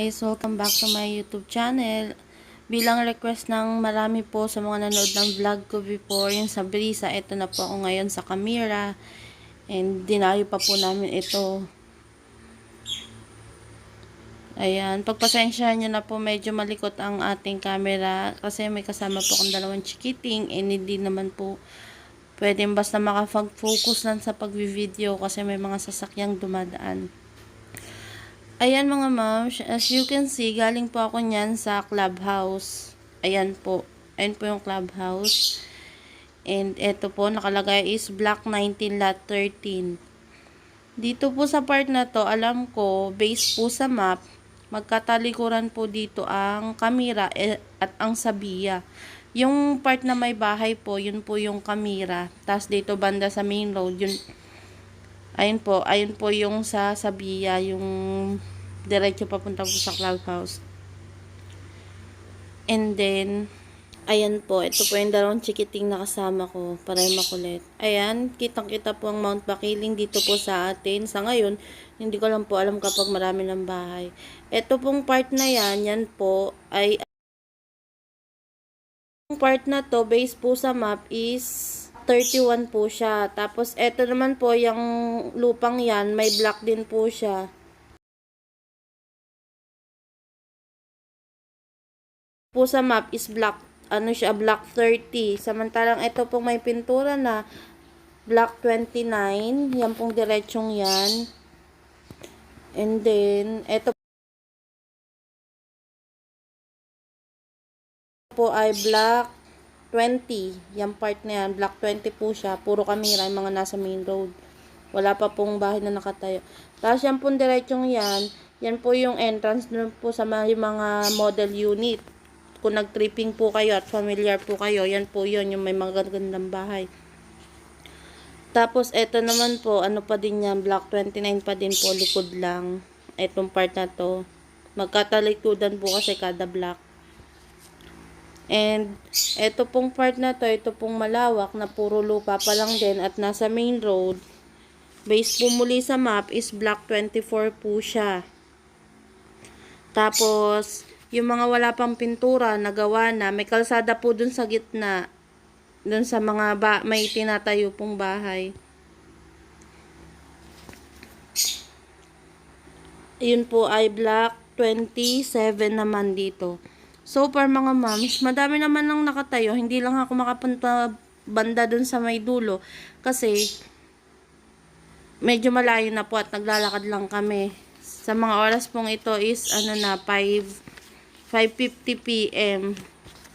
guys! Welcome back to my YouTube channel. Bilang request ng marami po sa mga nanood ng vlog ko before, yung sa Brisa, ito na po ako ngayon sa Camira. And dinayo pa po namin ito. Ayan, pagpasensyahan nyo na po medyo malikot ang ating camera kasi may kasama po akong dalawang chikiting and hindi naman po pwedeng basta makapag-focus lang sa pagvi-video kasi may mga sasakyang dumadaan. Ayan mga ma'am, as you can see, galing po ako niyan sa clubhouse. Ayan po. Ayan po yung clubhouse. And ito po, nakalagay is block 19 lot 13. Dito po sa part na to, alam ko, based po sa map, magkatalikuran po dito ang Kamira eh, at ang Sabia. Yung part na may bahay po, yun po yung Kamira. Tapos dito banda sa main road, yun, ayun po, ayun po yung sa Sabia, yung diretso papunta po sa clubhouse. And then, ayan po, ito po yung dalawang chikiting na kasama ko para makulit. Ayan, kitang-kita po ang Mount Bakiling dito po sa atin. Sa ngayon, hindi ko lang po alam kapag marami ng bahay. Ito pong part na yan, yan po, ay yung part na to, base po sa map is 31 po siya. Tapos, eto naman po, yung lupang yan, may block din po siya. po sa map is block, ano siya, block 30. Samantalang ito pong may pintura na block 29. Yan pong diretsong yan. And then, ito po ay block 20. Yan part na yan. Block 20 po siya. Puro kamera yung mga nasa main road. Wala pa pong bahay na nakatayo. Tapos yan pong diretsong yan. Yan po yung entrance dun po sa mga, yung mga model unit. Kung nag-tripping po kayo at familiar po kayo, yan po yun, yung may mga gandang bahay. Tapos, eto naman po, ano pa din yan, block 29 pa din po, likod lang. Etong part na to. Magkatalikudan po kasi kada block. And, eto pong part na to, ito pong malawak na puro lupa pa lang din at nasa main road. Base po muli sa map is block 24 po siya. Tapos, yung mga wala pang pintura, nagawa na, may kalsada po dun sa gitna. Dun sa mga ba may tinatayo pong bahay. Yun po ay block 27 naman dito. So far mga moms, madami naman lang nakatayo. Hindi lang ako makapunta banda dun sa may dulo. Kasi, medyo malayo na po at naglalakad lang kami. Sa mga oras pong ito is, ano na, 5, 5.50 p.m.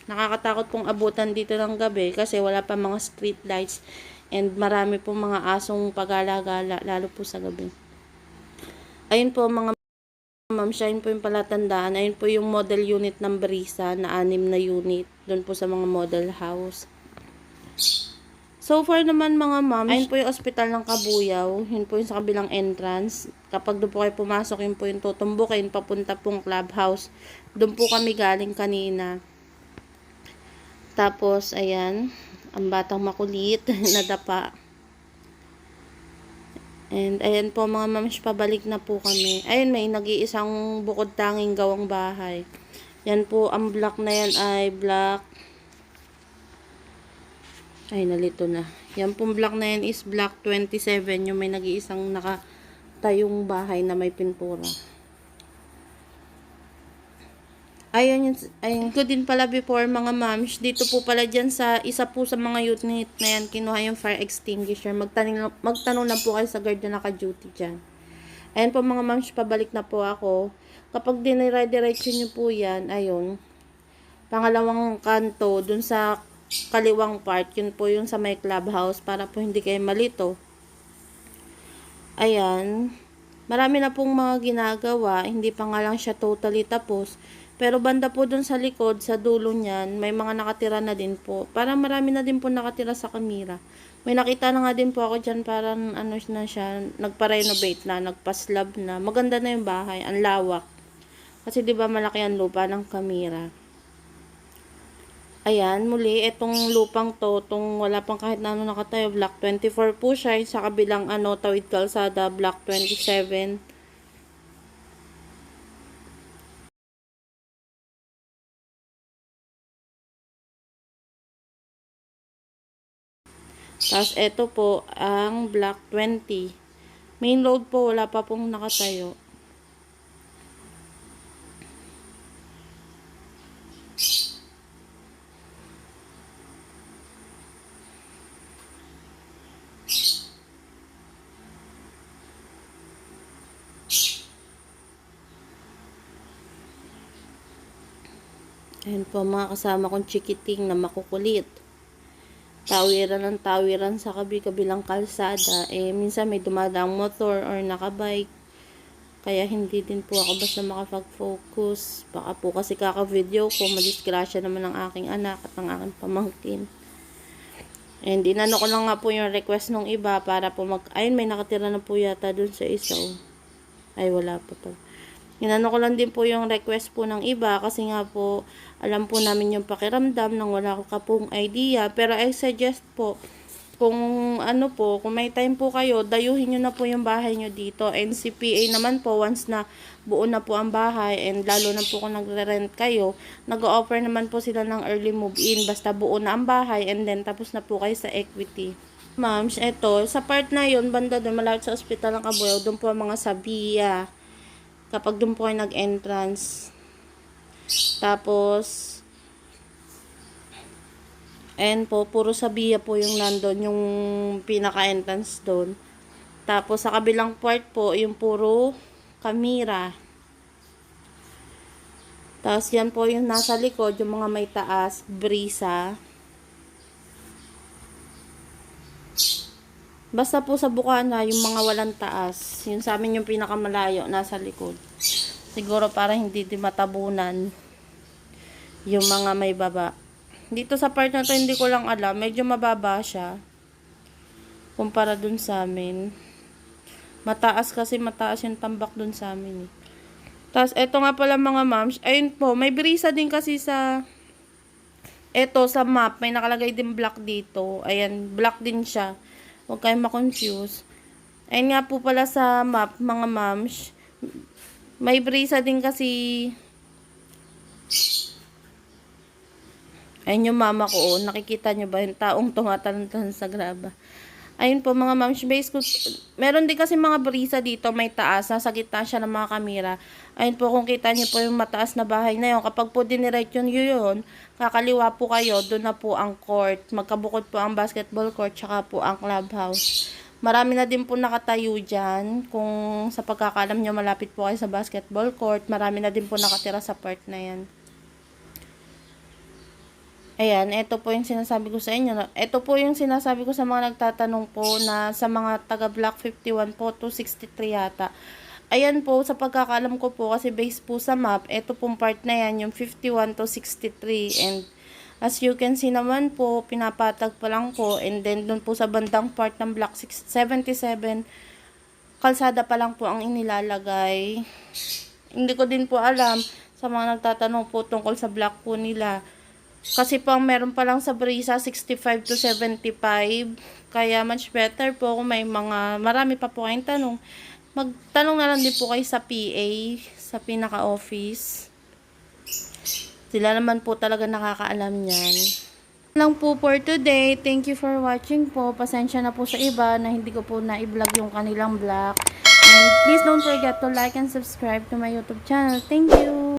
Nakakatakot pong abutan dito ng gabi kasi wala pa mga street lights and marami pong mga asong pagala-gala, lalo po sa gabi. Ayun po mga ma'am, siya yun po yung palatandaan. Ayun po yung model unit ng Brisa na anim na unit. Doon po sa mga model house. So far naman mga ma'am, ayun po yung ospital ng Kabuyaw. Yun po yung sa kabilang entrance. Kapag doon po kayo pumasok, yun po yung tutumbukin papunta pong clubhouse. Doon po kami galing kanina. Tapos, ayan, ang batang makulit, nadapa. And, ayan po mga mams, pabalik na po kami. Ayun, may nag-iisang bukod tanging gawang bahay. Yan po, ang block na yan ay block ay, nalito na. Yan pong block na yan is block 27. Yung may nag-iisang nakatayong bahay na may pintura. Ayun, yun, ayun ko din pala before mga moms. Dito po pala dyan sa isa po sa mga unit na yan, kinuha yung fire extinguisher. Magtanong, magtanong lang po kayo sa guard na naka-duty dyan. Ayun po mga moms, pabalik na po ako. Kapag dinire-diretso nyo po yan, ayun, pangalawang kanto, dun sa kaliwang part, yun po yung sa may clubhouse para po hindi kayo malito. Ayan. Marami na pong mga ginagawa, hindi pa nga lang siya totally tapos. Pero banda po dun sa likod, sa dulo niyan, may mga nakatira na din po. Parang marami na din po nakatira sa kamera. May nakita na nga din po ako dyan, parang ano na siya, nagpa-renovate na, nagpa-slab na. Maganda na yung bahay, ang lawak. Kasi 'di ba malaki ang lupa ng kamera. Ayan, muli, itong lupang to, itong wala pang kahit na ano nakatayo, block 24 po siya, sa kabilang ano, tawid kalsada, block 27. Tapos, ito po, ang black 20. Main load po, wala pa pong nakatayo. Ayan po mga kasama kong chikiting na makukulit. Tawiran ng tawiran sa kabi-kabilang kalsada. Eh, minsan may dumadaang motor or nakabike. Kaya hindi din po ako basta makapag-focus. Baka po kasi kaka-video ko, madisgrasya naman ang aking anak at ang aking pamangkin. And inano ko lang nga po yung request ng iba para po mag... Ayun, may nakatira na po yata dun sa isa. oh. Ay, wala po to. Inano ko lang din po yung request po ng iba kasi nga po alam po namin yung pakiramdam nang wala ko ka pong idea. Pero I suggest po kung ano po, kung may time po kayo, dayuhin nyo na po yung bahay nyo dito. And si PA naman po, once na buo na po ang bahay and lalo na po kung nagre-rent kayo, nag-offer naman po sila ng early move-in. Basta buo na ang bahay and then tapos na po kayo sa equity. Ma'ams, eto, sa part na yun, banda doon, malapit sa ospital ng Kabuyaw, doon po ang mga sabiya. Kapag doon po kayo nag-entrance. Tapos, and po, puro sabiya po yung nandun, yung pinaka-entrance doon. Tapos, sa kabilang part po, yung puro kamera. Tapos, yan po yung nasa likod, yung mga may taas, brisa. Basta po sa Bukana, yung mga walang taas. Yung sa amin yung pinakamalayo, nasa likod. Siguro para hindi din matabunan yung mga may baba. Dito sa part na to, hindi ko lang alam. Medyo mababa siya. Kumpara dun sa amin. Mataas kasi mataas yung tambak dun sa amin. Eh. Tapos, eto nga pala mga moms. Ayun po, may brisa din kasi sa... Eto, sa map, may nakalagay din black dito. Ayan, black din siya. Huwag kayong makonfuse. Ayun nga po pala sa map, mga moms. May brisa din kasi... Ayun yung mama ko, oh. Nakikita nyo ba yung taong tumatalon sa graba? Ayun po mga moms base ko. Meron din kasi mga brisa dito, may taas. Nasa gitna siya ng mga kamera. Ayun po kung kita niyo po yung mataas na bahay na yun. Kapag po diniretso nyo yun, kakaliwa po kayo, doon na po ang court. Magkabukod po ang basketball court, tsaka po ang clubhouse. Marami na din po nakatayo dyan. Kung sa pagkakalam nyo malapit po kayo sa basketball court, marami na din po nakatira sa part na yan. Ayan, ito po yung sinasabi ko sa inyo. Ito po yung sinasabi ko sa mga nagtatanong po na sa mga taga Block 51 po, 263 yata. Ayan po, sa pagkakalam ko po, kasi based po sa map, ito pong part na yan, yung 51 to 63. And as you can see naman po, pinapatag pa lang po. And then, dun po sa bandang part ng Block 6, 77, kalsada pa lang po ang inilalagay. Hindi ko din po alam sa mga nagtatanong po tungkol sa block po nila. Kasi po, meron pa lang sa Brisa, 65 to 75. Kaya much better po kung may mga, marami pa po kayong tanong. Magtanong na lang din po kayo sa PA, sa pinaka-office. Sila naman po talaga nakakaalam niyan. lang po for today. Thank you for watching po. Pasensya na po sa iba na hindi ko po na-vlog yung kanilang vlog. And please don't forget to like and subscribe to my YouTube channel. Thank you!